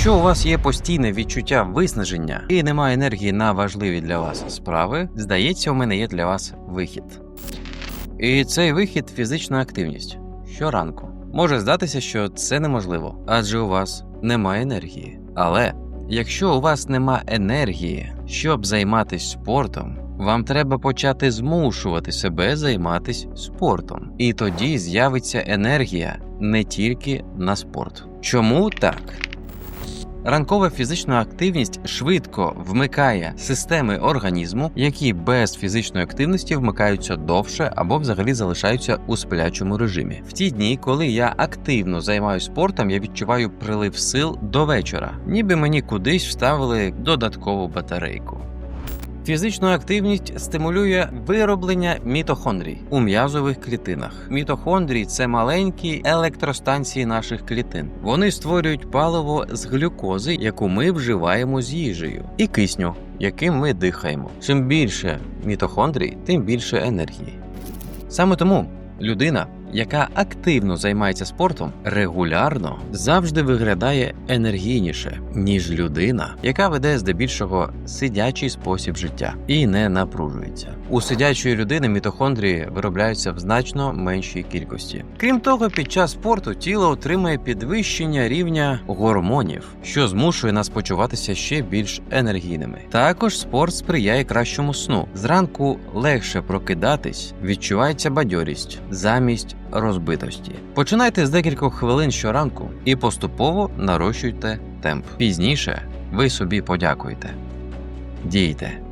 Якщо у вас є постійне відчуття виснаження і немає енергії на важливі для вас справи, здається, у мене є для вас вихід. І цей вихід фізична активність щоранку. Може здатися, що це неможливо, адже у вас немає енергії. Але якщо у вас нема енергії, щоб займатися спортом, вам треба почати змушувати себе займатися спортом. І тоді з'явиться енергія не тільки на спорт. Чому так? Ранкова фізична активність швидко вмикає системи організму, які без фізичної активності вмикаються довше або взагалі залишаються у сплячому режимі. В ті дні, коли я активно займаюся спортом, я відчуваю прилив сил до вечора, ніби мені кудись вставили додаткову батарейку. Фізична активність стимулює вироблення мітохондрій у м'язових клітинах. Мітохондрії це маленькі електростанції наших клітин. Вони створюють паливо з глюкози, яку ми вживаємо з їжею, і кисню, яким ми дихаємо. Чим більше мітохондрій, тим більше енергії. Саме тому людина, яка активно займається спортом, регулярно завжди виглядає енергійніше, ніж людина, яка веде здебільшого сидячий спосіб життя і не напружується. У сидячої людини мітохондрії виробляються в значно меншій кількості. Крім того, під час спорту тіло отримує підвищення рівня гормонів, що змушує нас почуватися ще більш енергійними. Також спорт сприяє кращому сну. Зранку легше прокидатись, відчувається бадьорість замість розбитості. Починайте з декількох хвилин щоранку і поступово нарощуйте темп. Пізніше ви собі подякуєте. Дійте.